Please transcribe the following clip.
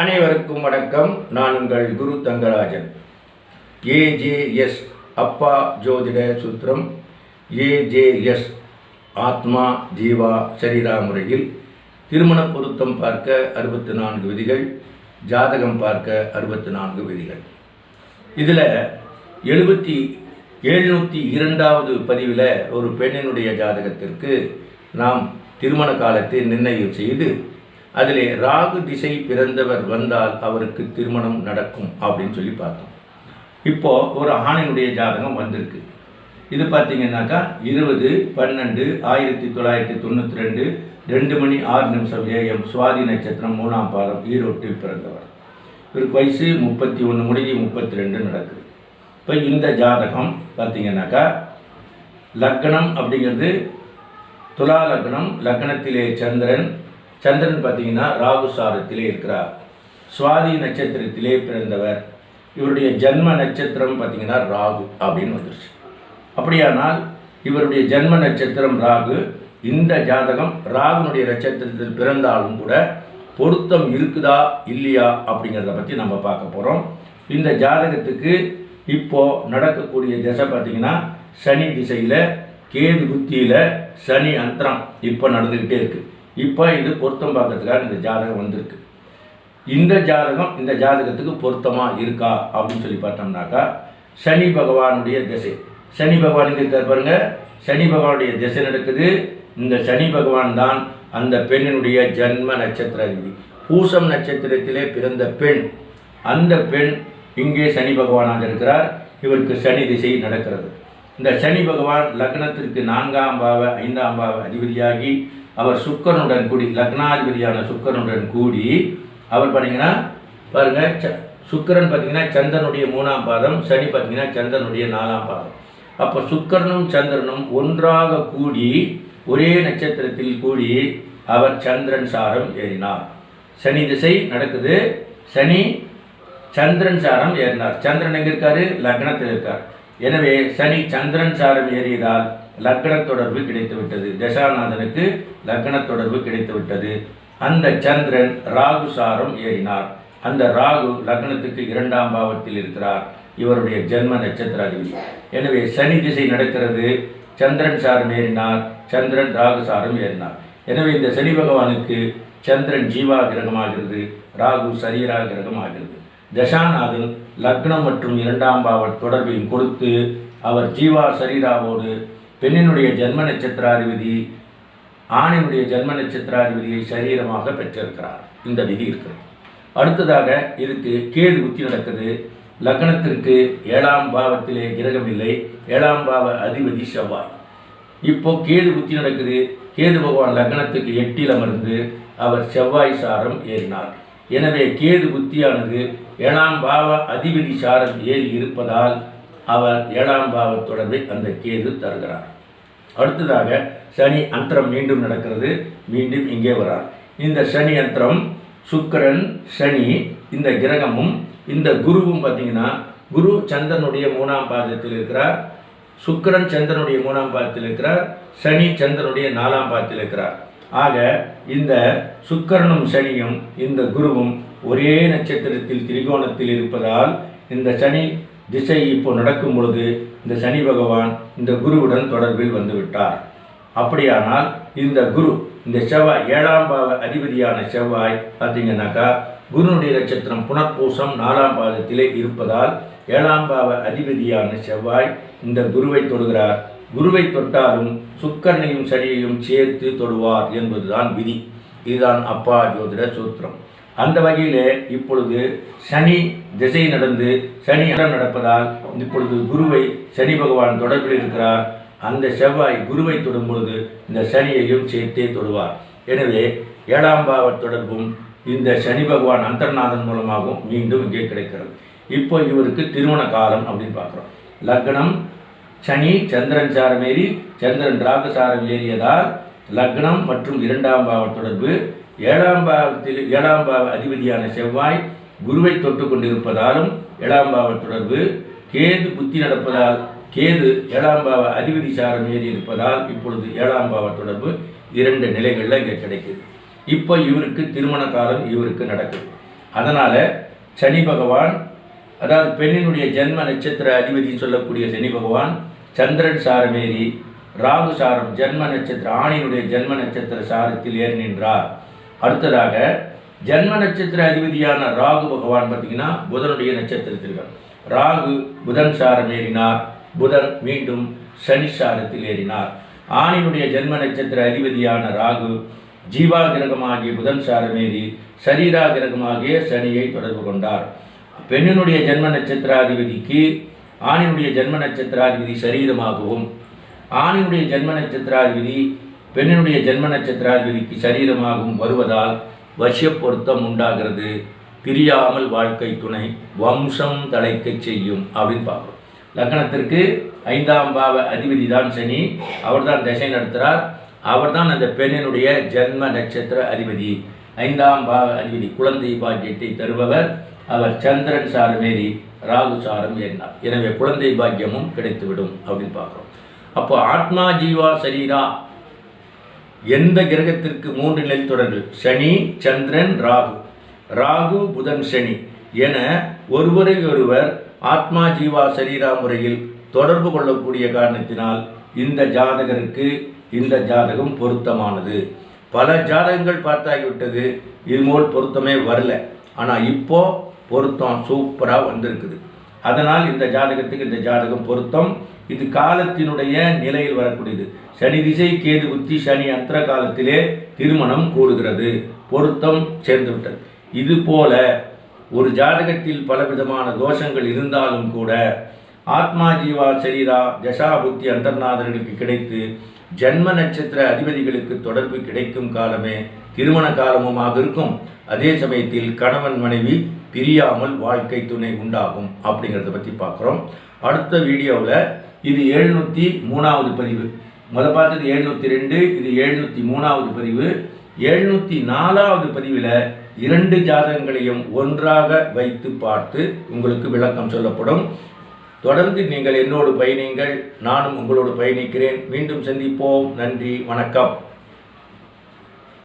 அனைவருக்கும் வணக்கம். நான் உங்கள் குரு தங்கராஜன். ஏஜேஎஸ் அப்பா ஜோதிட சூத்திரம். ஏஜேஎஸ் ஆத்மா ஜீவா சரீரா முறையில் திருமண பொருத்தம் பார்க்க அறுபத்தி நான்கு விதிகள் ஜாதகம் பார்க்க அறுபத்தி நான்கு விதிகள். இதில் எழுபத்தி எழுநூற்றி இரண்டாவது பதிவில் ஒரு பெண்ணினுடைய ஜாதகத்திற்கு நாம் திருமண காலத்தை நிர்ணயம் செய்து அதிலே ராகு திசை பிறந்தவர் வந்தால் அவருக்கு திருமணம் நடக்கும் அப்படின்னு சொல்லி பார்த்தோம். இப்போ ஒரு ஆணினுடைய ஜாதகம் வந்திருக்கு. இது பார்த்தீங்கன்னாக்கா இருபது பன்னெண்டு ஆயிரத்தி தொள்ளாயிரத்தி தொண்ணூற்றி ரெண்டு ரெண்டு மணி ஆறு நிமிஷம் ஏஎம் சுவாதி நட்சத்திரம் மூணாம் பாதம் ஈரோட்டில் பிறந்தவர். இவருக்கு வயசு முப்பத்தி ஒன்று முடிஞ்சு முப்பத்தி ரெண்டு நடக்குது. இப்போ இந்த ஜாதகம் பார்த்தீங்கன்னாக்கா லக்னம் அப்படிங்கிறது துலா லக்னம் லக்னத்திலே சந்திரன் சந்திரன் பார்த்தீங்கன்னா ராகு சாரத்திலே இருக்கிறார். சுவாதி நட்சத்திரத்திலே பிறந்தவர். இவருடைய ஜென்ம நட்சத்திரம் பார்த்தீங்கன்னா ராகு அப்படின்னு வந்துருச்சு. அப்படியானால் இவருடைய ஜன்ம நட்சத்திரம் ராகு இந்த ஜாதகம் ராகுனுடைய நட்சத்திரத்தில் பிறந்தாலும் கூட பொருத்தம் இருக்குதா இல்லையா அப்படிங்கிறத பற்றி நம்ம பார்க்க போகிறோம் இந்த ஜாதகத்துக்கு இப்போ நடக்கக்கூடிய திசை பார்த்திங்கன்னா சனி திசையில் கேது புத்தியில் சனி அந்தரம் இப்போ நடந்துக்கிட்டே இருக்குது இப்போ இது பொருத்தம் பார்க்கறதுக்காக இந்த ஜாதகம் வந்திருக்கு. இந்த ஜாதகம் இந்த ஜாதகத்துக்கு பொருத்தமாக இருக்கா அப்படின்னு சொல்லி பார்த்தோம்னாக்கா சனி பகவானுடைய திசை. சனி பகவான் இங்கே இருக்கார் பாருங்க? சனி பகவானுடைய திசை நடக்குது. இந்த சனி பகவான் தான் அந்த பெண்ணினுடைய ஜன்ம நட்சத்திர அதிபதி பூசம் நட்சத்திரத்திலே பிறந்த பெண். அந்த பெண் இங்கே சனி பகவானாக இருக்கிறார். இவருக்கு சனி திசை நடக்கிறது. இந்த சனி பகவான் லக்னத்திற்கு நான்காம் பாவ ஐந்தாம் பாவ அதிபதியாகி அவர் சுக்கரனுடன் கூடி லக்னாதிபதியான சுக்கரனுடன் கூடி அவர் பார்த்தீங்கன்னா பாருங்க ச- சுக்கிரன் பார்த்தீங்கன்னா சந்திரனுடைய மூணாம் பாதம் சனி பார்த்தீங்கன்னா சந்திரனுடைய நாலாம் பாதம். அப்போ சுக்கரனும் சந்திரனும் ஒன்றாக கூடி ஒரே நட்சத்திரத்தில் கூடி அவர் சந்திரன் சாரம் ஏறினார். சனி திசை நடக்குது. சனி சந்திரன் சாரம் ஏறினார். சந்திரன் எங்கே இருக்காரு? லக்னத்தில் இருக்கார். எனவே சனி சந்திரன் சாரம் ஏறியதால் லக்கண தொடர்பு கிடைத்துவிட்டது. தசாநாதனுக்கு லக்கண தொடர்பு கிடைத்துவிட்டது. அந்த சந்திரன் ராகு சாரம் ஏறினார். அந்த ராகு லக்னத்துக்கு இரண்டாம் பாவத்தில் இருக்கிறார். இவருடைய ஜென்ம நட்சத்திராதிபதி எனவே சனி திசை நடக்கிறது. சந்திரன் சாரம் ஏறினார். சந்திரன் ராகு சாரம் ஏறினார். எனவே இந்த சனி பகவானுக்கு சந்திரன் ஜீவா கிரகமாகிறது ராகு சரீரா கிரகமாகிறது தசாநாதன் லக்னம் மற்றும் இரண்டாம் பாவ தொடர்பையும் கொடுத்து அவர் ஜீவா சரீராவோடு பெண்ணினுடைய ஜென்ம நட்சத்திராதிபதி ஆணினுடைய ஜென்ம நட்சத்திராதிபதியை சரீரமாக பெற்றிருக்கிறார். இந்த விதி இருக்கிறது. அடுத்ததாக இதுக்கு கேது உத்தி நடக்குது. லக்னத்திற்கு ஏழாம் பாவத்திலே கிரகம் இல்லை. ஏழாம் பாவ அதிபதி செவ்வாய். இப்போ கேது புத்தி நடக்குது. கேது பகவான் லக்னத்துக்கு எட்டில் அமர்ந்து அவர் செவ்வாய் சாரம் ஏறினார். எனவே கேது புத்தியானது ஏழாம் பாவ அதிபதி சாரம் ஏறி இருப்பதால் அவர் ஏழாம் பாவ தொடர்பை அந்த கேது தருகிறார். அடுத்ததாக சனி அந்தரம் மீண்டும் நடக்கிறது. மீண்டும் இங்கே வரார். இந்த சனி அந்தரம் சுக்கிரன் சனி இந்த கிரகமும் இந்த குருவும் பார்த்தீங்கன்னா குரு சந்திரனுடைய மூணாம் பாதத்தில் இருக்கிறார். சுக்கிரன் சந்திரனுடைய மூணாம் பாதத்தில் இருக்கிறார். சனி சந்திரனுடைய நாலாம் பாதத்தில் இருக்கிறார். ஆக இந்த சுக்கரனும் சனியும் இந்த குருவும் ஒரே நட்சத்திரத்தில் திரிகோணத்தில் இருப்பதால் இந்த சனி திசை இப்போ நடக்கும் பொழுது இந்த சனி பகவான் இந்த குருவுடன் தொடர்பில் வந்துவிட்டார். அப்படியானால் இந்த குரு இந்த செவ்வாய் ஏழாம் பாவ அதிபதியான செவ்வாய் பார்த்தீங்கன்னாக்கா குருனுடைய நட்சத்திரம் புனர்பூசம் நாலாம் பாதத்திலே இருப்பதால் ஏழாம் பாவ அதிபதியான செவ்வாய் இந்த குருவை தொடுகிறார். குருவை தொட்டாலும் சுக்கரனையும் சனியையும் சேர்த்து தொடுவார் என்பதுதான் விதி. இதுதான் அப்பா ஜோதிட சூத்திரம். அந்த வகையில் இப்பொழுது சனி திசை நடந்து சனி இடம் நடப்பதால் இப்பொழுது குருவை சனி பகவான் தொடர்பில் இருக்கிறார். அந்த செவ்வாய் குருவை தொடும் பொழுது இந்த சனியையும் சேர்த்தே தொடுவார். எனவே ஏழாம் பாவ தொடர்பும் இந்த சனி பகவான் அந்தர்நாதன் மூலமாகவும் மீண்டும் இங்கே கிடைக்கிறது. இப்போ இவருக்கு திருமண காலம் அப்படின்னு பார்க்குறோம். லக்னம் சனி சந்திரன் சாரம் ஏறி சந்திரன் ராகு சாரம் ஏறியதால் லக்னம் மற்றும் இரண்டாம் பாவ தொடர்பு ஏழாம் பாவத்தில் ஏழாம் பாவ அதிபதியான செவ்வாய் குருவை தொட்டு கொண்டிருப்பதாலும் ஏழாம் பாவ தொடர்பு கேது புத்தி நடப்பதால் கேது ஏழாம் பாவ அதிபதி சாரம் ஏறி இருப்பதால் இப்பொழுது ஏழாம் பாவ தொடர்பு இரண்டு நிலைகளில் இங்கே கிடைக்குது. இப்போ இவருக்கு திருமண காலம் இவருக்கு நடக்குது. அதனால் சனி பகவான் அதாவது பெண்ணினுடைய ஜென்ம நட்சத்திர அதிபதி சொல்லக்கூடிய சனி பகவான் சந்திரன் சாரமேறி ராகு சாரம் ஜென்ம நட்சத்திர ஆணினுடைய ஜென்ம நட்சத்திர சாரத்தில் ஏறி நின்றார். அடுத்ததாக ஜென்ம நட்சத்திர அதிபதியான ராகு பகவான் பார்த்தீங்கன்னா புதனுடைய நட்சத்திரத்திற்கு ராகு புதன் சாரம் ஏறினார். புதன் மீண்டும் சனி சாரத்தில் ஏறினார். ஆணினுடைய ஜென்ம நட்சத்திர அதிபதியான ராகு ஜீவா கிரகமாகிய புதன் சாரமேறி சரீரா கிரகமாகிய சனியை தொடர்பு கொண்டார். பெண்ணினுடைய ஜென்ம நட்சத்திராதிபதிக்கு ஆணினுடைய ஜென்ம நட்சத்திராதிபதி சரீரமாகவும் ஆணினுடைய ஜென்ம நட்சத்திராதிபதி பெண்ணினுடைய ஜென்ம நட்சத்திராதிபதிக்கு சரீரமாகவும் வருவதால் வசிய பொருத்தம் உண்டாகிறது. பிரியாமல் வாழ்க்கை துணை வம்சம் தலைக்கச் செய்யும் அப்படின்னு பார்க்குறோம். லக்னத்திற்கு ஐந்தாம் பாவ அதிபதி தான் சனி. அவர்தான் திசை நடத்துகிறார் அவர்தான் அந்த பெண்ணினுடைய ஜென்ம நட்சத்திர அதிபதி. ஐந்தாம் பாவ அதிபதி குழந்தை பாக்கியத்தை தருபவர். அவர் சந்திரன் சாரமேறி ராகு சாரம் ஏறினார். எனவே குழந்தை பாக்கியமும் கிடைத்துவிடும் அப்படின்னு பார்க்குறோம். அப்போ ஆத்மா ஜீவா சரீரா எந்த கிரகத்திற்கு மூன்று நிலை தொடர்கள்? சனி சந்திரன் ராகு. ராகு புதன் சனி என ஒருவரை ஒருவர் ஆத்மா ஜீவா சரீரா முறையில் தொடர்பு கொள்ளக்கூடிய காரணத்தினால் இந்த ஜாதகருக்கு இந்த ஜாதகம் பொருத்தமானது. பல ஜாதகங்கள் பார்த்தாகிவிட்டது. இது போல் பொருத்தமே வரல. ஆனால் இப்போ பொருத்தம் சூப்பராக வந்திருக்குது. அதனால் இந்த ஜாதகத்துக்கு இந்த ஜாதகம் பொருத்தம். இது காலத்தினுடைய நிலையில் வரக்கூடியது. சனி திசை கேது புத்தி சனி அந்தர காலத்திலே திருமணம் கூடுகிறது. பொருத்தம் சேர்ந்துவிட்டது இது போல ஒரு ஜாதகத்தில் பலவிதமான தோஷங்கள் இருந்தாலும் கூட ஆத்மா ஜீவா சரீரா தசா புத்தி அந்தர்நாதர்களுக்கு கிடைத்து ஜன்ம நட்சத்திர அதிபதிகளுக்கு தொடர்பு கிடைக்கும் காலமே திருமண காலமுமாக இருக்கும். அதே சமயத்தில் கணவன் மனைவி பிரியாமல் வாழ்க்கை துணை உண்டாகும் அப்படிங்கிறத பற்றி பார்க்குறோம். அடுத்த வீடியோவில் இது எழுநூற்றி மூணாவது பதிவு. முதல் பார்த்தது எழுநூற்றி ரெண்டு இது எழுநூற்றி மூணாவது பதிவு. எழுநூற்றி நாலாவது பதிவில் இரண்டு ஜாதகங்களையும் ஒன்றாக வைத்து பார்த்து உங்களுக்கு விளக்கம் சொல்லப்படும். தொடர்ந்து நீங்கள் என்னோடு பயணிங்கள் நானும் உங்களோடு பயணிக்கிறேன். மீண்டும் சந்திப்போம். நன்றி வணக்கம்.